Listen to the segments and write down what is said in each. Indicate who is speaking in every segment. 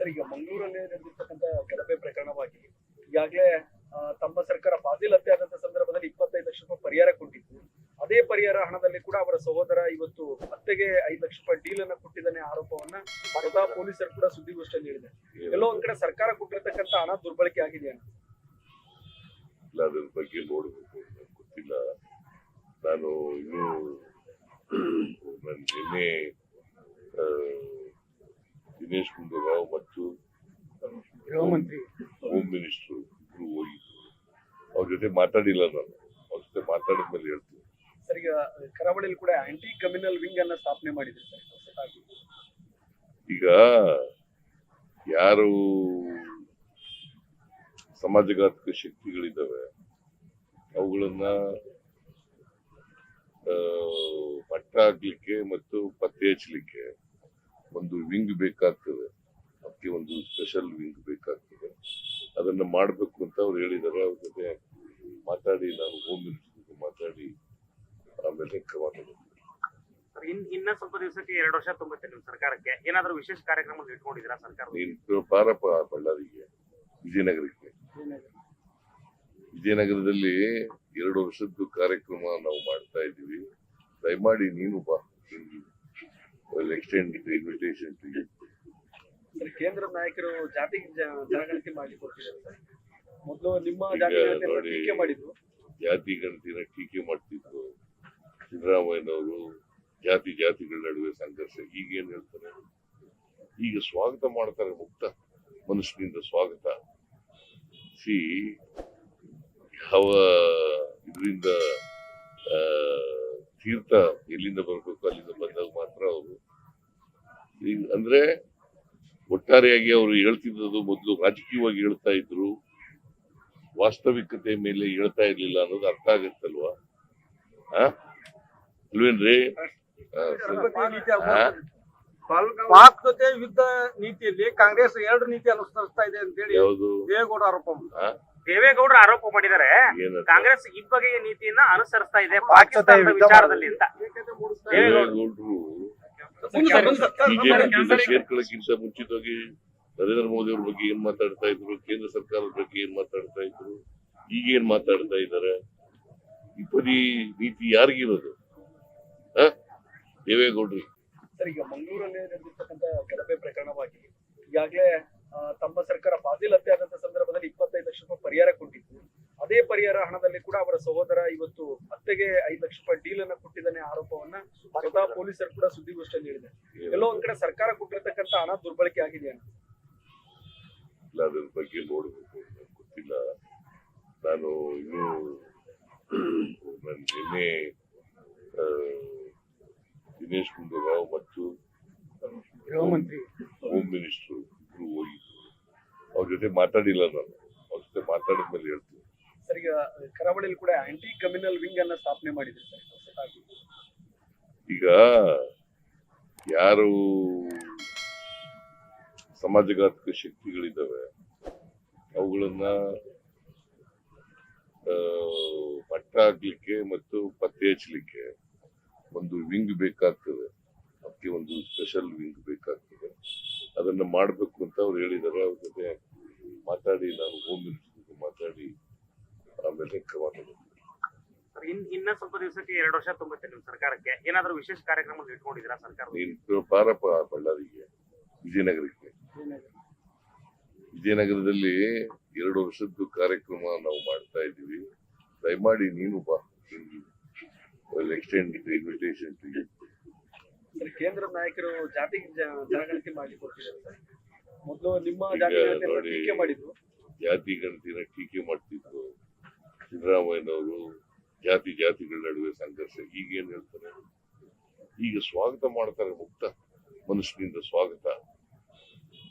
Speaker 1: Sir ಈಗ ಮಂಗಳೂರಲ್ಲಿ ನಡೆದಿರ್ತಕ್ಕಂಥ ಗಲಭೆ ಪ್ರಕರಣವಾಗಿ ಈಗಾಗಲೇ ತಮ್ಮ ಸರ್ಕಾರ ಹತ್ಯೆ ಆದಂತ ಸಂದರ್ಭದಲ್ಲಿ ಇಪ್ಪತ್ತೈದು ಲಕ್ಷ ರೂಪಾಯಿ ಪರಿಹಾರ ಕೊಟ್ಟಿತ್ತು. ಅದೇ ಪರಿಹಾರ ಹಣದಲ್ಲಿ ಕೂಡ ಅವರ ಸಹೋದರ ಇವತ್ತು ಹತ್ತೆಗೆ ಐದು ಲಕ್ಷ ರೂಪಾಯಿ ಡೀಲ್ ಅನ್ನ ಕೊಟ್ಟಿದ್ದಾನೆ ಆರೋಪವನ್ನ ಸ್ವತಃ ಪೊಲೀಸರು ಕೂಡ ಸುದ್ದಿಗೋಷ್ಠಿಯಲ್ಲಿ ಹೇಳಿದೆ ಎಲ್ಲೋ ಒಂದ್ ಕಡೆ ಸರ್ಕಾರ ಕೊಟ್ಟಿರ್ತಕ್ಕಂಥ ಹಣ ದುರ್ಬಳಕೆ ಆಗಿದೆಯಾ?
Speaker 2: ಇಲ್ಲ ಅದ್ರ ಬಗ್ಗೆ ನೋಡಬೇಕು ಗೊತ್ತಿಲ್ಲ. ನಾನು ಇನ್ನೂ ನಾನು ನಿನ್ನೆ ಆ, ದಿನೇಶ್ ಗುಂಡೂರಾವ್ ಮತ್ತು ಹೋಮ್ ಮಿನಿಸ್ಟರ್ ಇಬ್ರು ಹೋಗಿದ್ರು ಅವ್ರ ಜೊತೆ ಮಾತಾಡಿಲ್ಲ ನಾನು. ಅವ್ರ ಜೊತೆ ಮಾತಾಡಿದ ಮೇಲೆ ಹೇಳ್ತೀನಿ.
Speaker 1: ಸರ್ ಈಗ ಕರಾವಳಿಯಲ್ಲಿ ಕೂಡ ಆಂಟಿ ಕಮ್ಯುನಲ್ ವಿಂಗ್ ಅನ್ನ ಸ್ಥಾಪನೆ ಮಾಡಿದೆ ಸರ್.
Speaker 2: ಈಗ ಯಾರು ಸಮಾಜಘಾತಕ ಶಕ್ತಿಗಳಿದ್ದಾವೆ ಅವುಗಳನ್ನ ಆ, ಮಟ್ಟ ಹಾಕ್ಲಿಕ್ಕೆ ಮತ್ತು ಪತ್ತೆ ಹಚ್ಚಲಿಕ್ಕೆ ಒಂದು ವಿಂಗ್ ಬೇಕಾಗ್ತದೆ. ಅದಕ್ಕೆ ಒಂದು ಸ್ಪೆಷಲ್ ವಿಂಗ್ ಬೇಕಾಗ್ತದೆ. ಅದನ್ನು ಮಾಡಬೇಕು ಅಂತ ಅವ್ರು ಹೇಳಿದ್ದಾರೆ ಅವ್ರ ಜೊತೆ ಮಾತಾಡಿ ನಾನು ಹೋಮ್ ಮಿನಿಸ್ಟರ್ ಮಾತಾಡಿ ಆಮೇಲೆ ಕ್ರಮ ತಗೊಳ್ತೀನಿ
Speaker 3: ಇನ್ನ ಸ್ವಲ್ಪ ದಿವಸಕ್ಕೆ ಎರಡು ವರ್ಷ ತುಂಬುತ್ತೆ ಸರ್ಕಾರಕ್ಕೆ. ಏನಾದರೂ ವಿಶೇಷ ಕಾರ್ಯಕ್ರಮ ಇಟ್ಕೊಂಡಿದ್ದೀರಾ ಸರ್ಕಾರ
Speaker 2: ನೀನು ಬಾರಪ್ಪ ಬಳ್ಳಾರಿಗೆ ವಿಜಯನಗರಕ್ಕೆ. ವಿಜಯನಗರದಲ್ಲಿ ಎರಡು ವರ್ಷದ್ದು ಕಾರ್ಯಕ್ರಮ ನಾವು ಮಾಡ್ತಾ ಇದ್ದೀವಿ. ದಯಮಾಡಿ ನೀನು ಬಾ. ಎಕ್ಸ್ಟೆಂಡ್ ಇನ್ವಿಟೇಷನ್ ಟು
Speaker 1: ಕೇಂದ್ರ ನಾಯಕರು ಜಾತಿ ಜನಗಣತಿ ಮಾಡಿ ಕೊಡ್ತಿದ್ದಾರೆ ಮೊದಲು ನಿಮ್ಮ ಜಾತಿ ಟೀಕೆ ಮಾಡಿದ್ರು
Speaker 2: ಜಾತಿ ಗಣತಿನ ಟೀಕೆ ಮಾಡ್ತಿದ್ರು. ಸಿದ್ದರಾಮಯ್ಯನವರು ಜಾತಿ ಜಾತಿಗಳ ನಡುವೆ ಸಂಘರ್ಷ. ಈಗ ಏನ್ ಹೇಳ್ತಾರೆ? ಈಗ ಸ್ವಾಗತ ಮಾಡ್ತಾರೆ ಮುಕ್ತ ಮನುಷ್ಯನಿಂದ ಸ್ವಾಗತ. ಸಿ ಯಾವ ಇದರಿಂದ ತೀರ್ಥ ಎಲ್ಲಿಂದ ಬರಬೇಕು ಅಲ್ಲಿಂದ ಬಂದಾಗ ಮಾತ್ರ ಅವರು ಈಗ ಅಂದ್ರೆ ಒಟ್ಟಾರೆಯಾಗಿ ಅವರು ಹೇಳ್ತಿದ್ದು ಮೊದಲು ರಾಜಕೀಯವಾಗಿ ಹೇಳ್ತಾ ಇದ್ರು ವಾಸ್ತವಿಕತೆ ಮೇಲೆ ಹೇಳ್ತಾ ಇರ್ಲಿಲ್ಲ ಅನ್ನೋದು ಅರ್ಥ ಆಗತ್ತಲ್ವಾ? ಅಲ್ವೇನ್ರಿ?
Speaker 4: ಪಾಕ್ ಜೊತೆ ಯುದ್ಧ ನೀತಿಯಲ್ಲಿ ಕಾಂಗ್ರೆಸ್ ಎರಡು ನೀತಿ ಅನುಸರಿಸ್ತಾ ಇದೆ ಅಂತ ಹೇಳಿ ದೇವೇಗೌಡ ಆರೋಪ?
Speaker 3: ದೇವೇಗೌಡರು ಆರೋಪ ಮಾಡಿದ್ದಾರೆ. ಕಾಂಗ್ರೆಸ್ ಈ ಬಗೆಯ ನೀತಿಯನ್ನ ಅನುಸರಿಸ್ತಾ ಇದೆ ಪಾಕಿಸ್ತಾನದ ವಿಚಾರದಲ್ಲಿ ಅಂತ.
Speaker 2: ದೇವೇಗೌಡರು ಸೇರ್ಕೊಳ್ಳೋಕ್ಕಿಂತ ಮುಂಚಿತವಾಗಿ ನರೇಂದ್ರ ಮೋದಿ ಅವ್ರ ಬಗ್ಗೆ ಏನ್ ಮಾತಾಡ್ತಾ ಇದ್ರು ಕೇಂದ್ರ ಸರ್ಕಾರದ ಬಗ್ಗೆ ಏನ್ ಮಾತಾಡ್ತಾ ಇದ್ರು ಈಗ ಏನ್ ಮಾತಾಡ್ತಾ ಇದ್ದಾರೆ ಈ ಪರಿ ನೀತಿ ಯಾರಿಗಿರೋದು? ಆ? ದೇವೇಗೌಡ್ರಿ.
Speaker 1: ಸರ್ ಈಗ ಮಂಗಳೂರಲ್ಲಿ ನಡೆದಿರ್ತಕ್ಕಂಥ ಗಲಭೆ ಪ್ರಕರಣವಾಗಿ ಈಗಾಗಲೇ ತಮ್ಮ ಸರ್ಕಾರ ಹತ್ಯೆ ಆದಂತ ಸಂದರ್ಭದಲ್ಲಿ ಇಪ್ಪತ್ತೈದು ಲಕ್ಷ ರೂಪಾಯಿ ಪರಿಹಾರ ಕೊಟ್ಟಿತ್ತು. ಅದೇ ಪರಿಹಾರ ಹಣದಲ್ಲಿ ಕೂಡ ಅವರ ಸಹೋದರ ಇವತ್ತು ಅತ್ತೆಗೆ ಐದು ಲಕ್ಷ ರೂಪಾಯಿ ಡೀಲ್ ಅನ್ನ ಕೊಟ್ಟಿದ್ದಾನೆ ಆರೋಪವನ್ನ ಸ್ವತಃ ಪೊಲೀಸರು ಕೂಡ ಸುದ್ದಿಗೋಷ್ಠಿಯಲ್ಲಿ ಹೇಳಿದೆ ಎಲ್ಲೋ ಒಂದ್ ಕಡೆ ಸರ್ಕಾರ ಕೊಟ್ಟಿರ್ತಕ್ಕಂಥ ಹಣ ದುರ್ಬಳಕೆ ಆಗಿದೆಯಾ?
Speaker 2: ಇಲ್ಲ ಅದ್ರ ಬಗ್ಗೆ ನೋಡ್ಬೇಕು. ಗೊತ್ತಿಲ್ಲ. ನಾನು ಇನ್ನೂ ನಾನು ನಿನ್ನೆ ದಿನೇಶ್ ಗುಂಡೂರಾವ್ ಮತ್ತು
Speaker 1: ಗೃಹ ಮಂತ್ರಿ.
Speaker 2: ಹೋಮ್ ಮಿನಿಸ್ಟರ್ ಇಬ್ರು ಹೋಗಿದ್ರು. ಅವ್ರ ಜೊತೆ ಮಾತಾಡಿಲ್ಲ ನಾನು. ಅವ್ರ ಜೊತೆ ಮಾತಾಡಿದ್ಮೇಲೆ ಹೇಳ್ತೀನಿ.
Speaker 1: ಸರ್ ಈಗ ಕರಾವಳಿಯಲ್ಲಿ ಕೂಡ ಆಂಟಿ ಕಮ್ಯುನಲ್ ವಿಂಗ್ ಅನ್ನ ಸ್ಥಾಪನೆ ಮಾಡಿದೆ
Speaker 2: ಈಗ ಯಾರು ಸಮಾಜಘಾತಕ ಶಕ್ತಿಗಳಿದ್ದಾವೆ, ಅವುಗಳನ್ನ ಪಟ್ಟ ಹಾಕ್ಲಿಕ್ಕೆ ಮತ್ತು ಪತ್ತೆ ಹಚ್ಚಲಿಕ್ಕೆ ಒಂದು ವಿಂಗ್ ಬೇಕಾಗ್ತದೆ. ಅದಕ್ಕೆ ಒಂದು ಸ್ಪೆಷಲ್ ವಿಂಗ್ ಬೇಕಾಗ್ತದೆ. ಅದನ್ನ ಮಾಡಬೇಕು ಅಂತ ಅವ್ರು ಹೇಳಿದಾರೆ. ಅವ್ರ ಜೊತೆ ಮಾತಾಡಿ, ನಾನು ಹೋಮ್ ಮಿನಿಸ್ಟರ್ ಮಾತಾಡಿ ಆಮೇಲೆ ಕ್ರಮ
Speaker 3: ಇನ್ನ ಸ್ವಲ್ಪ ದಿವಸಕ್ಕೆ ಎರಡು ವರ್ಷ ತುಂಬುತ್ತೆ ನಿಮ್ ಸರ್ಕಾರಕ್ಕೆ. ಏನಾದ್ರೂ ವಿಶೇಷ ಕಾರ್ಯಕ್ರಮ ಇಟ್ಕೊಂಡಿದ್ದೀರಾ ಸರ್ಕಾರ
Speaker 2: ನೀನು ಬಾರಪ್ಪ ಬಳ್ಳಾರಿಗೆ ವಿಜಯನಗರಕ್ಕೆ. ವಿಜಯನಗರದಲ್ಲಿ ಎರಡು ವರ್ಷದ್ದು ಕಾರ್ಯಕ್ರಮ ನಾವು ಮಾಡ್ತಾ ಇದ್ದೀವಿ. ದಯಮಾಡಿ ನೀನು ಬಾ extend invitation to you
Speaker 1: sir ಕೇಂದ್ರ ನಾಯಕರು ಜಾತಿ ಜ- ಜನಗಣತಿ ಮಾಡಿ ಕೊಡ್ತಿದ್ದಾರೆ ಸರ್. ಮೊದಲು ನಿಮ್ಮ ಜಾತಿ ಮಾಡಿದ್ರು.
Speaker 2: ಜಾತಿ ಗಣತಿನ ಟೀಕೆ ಮಾಡ್ತಿದ್ರು. ಸಿದ್ದರಾಮಯ್ಯನವರು ಜಾತಿ ಜಾತಿಗಳ ನಡುವೆ ಸಂಘರ್ಷ ಈಗ ಏನ್ ಹೇಳ್ತಾರೆ? ಈಗ ಸ್ವಾಗತ ಮಾಡ್ತಾರೆ ಮುಕ್ತ ಮನುಷ್ಯನಿಂದ ಸ್ವಾಗತ.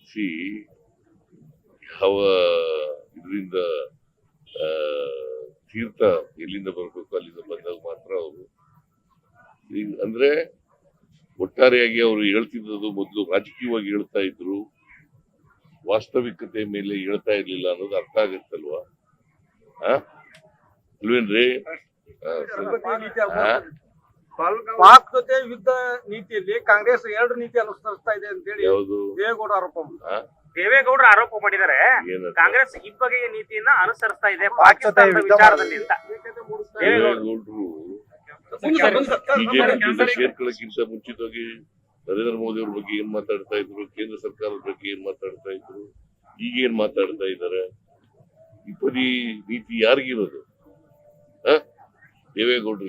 Speaker 2: ಸಿ ಯಾವ ಇದರಿಂದ ತೀರ್ಥ ಎಲ್ಲಿಂದ ಬರಬೇಕು, ಅಲ್ಲಿಂದ ಬಂದಾಗ ಮಾತ್ರ ಅವರು. ಅಂದ್ರೆ ಒಟ್ಟಾರೆಯಾಗಿ ಅವರು ಹೇಳ್ತಿದ್ದದು ಮೊದಲು ರಾಜಕೀಯವಾಗಿ ಹೇಳ್ತಾ ಇದ್ರು. ವಾಸ್ತವಿಕತೆ ಮೇಲೆ ಹೇಳ್ತಾ ಇರ್ಲಿಲ್ಲ ಅನ್ನೋದು ಅರ್ಥ ಆಗತ್ತಲ್ವಾ? ಆ? ಅಲ್ವೇನ್ರಿ?
Speaker 4: ಪಾಕ್ ಜೊತೆ ಯುದ್ಧ ನೀತಿಯಲ್ಲಿ ಕಾಂಗ್ರೆಸ್ ಎರಡು ನೀತಿ ಅನುಸರಿಸ್ತಾ ಇದೆ ಅಂತ ಹೇಳಿ
Speaker 2: ಯಾವುದು?
Speaker 4: ದೇವೇಗೌಡ ಆರೋಪ ಮಾಡಿದ್ರು.
Speaker 3: ದೇವೇಗೌಡರು ಆರೋಪ ಮಾಡಿದ್ದಾರೆ. ಕಾಂಗ್ರೆಸ್ ಈ ಇಬ್ಬಗೆಯ ನೀತಿಯನ್ನ ಅನುಸರಿಸ್ತಾ ಇದೆ
Speaker 4: ಪಾಕಿಸ್ತಾನದ
Speaker 3: ವಿಚಾರದಲ್ಲಿ ಅಂತ. ದೇವೇಗೌಡರು
Speaker 2: ಸೇರ್ಕೊಳ್ಳೋಕ್ಕಿಂತ ಮುಂಚಿತವಾಗಿ ನರೇಂದ್ರ ಮೋದಿ ಅವ್ರ ಬಗ್ಗೆ ಏನ್ ಮಾತಾಡ್ತಾ ಇದ್ರು ಕೇಂದ್ರ ಸರ್ಕಾರದ ಬಗ್ಗೆ ಏನ್ ಮಾತಾಡ್ತಾ ಇದ್ರು ಈಗ ಏನ್ ಮಾತಾಡ್ತಾ ಇದ್ದಾರೆ? ಇಬ್ಬರಿ ನೀತಿ ಯಾರಿಗಿರೋದು? ಆ? ದೇವೇಗೌಡರು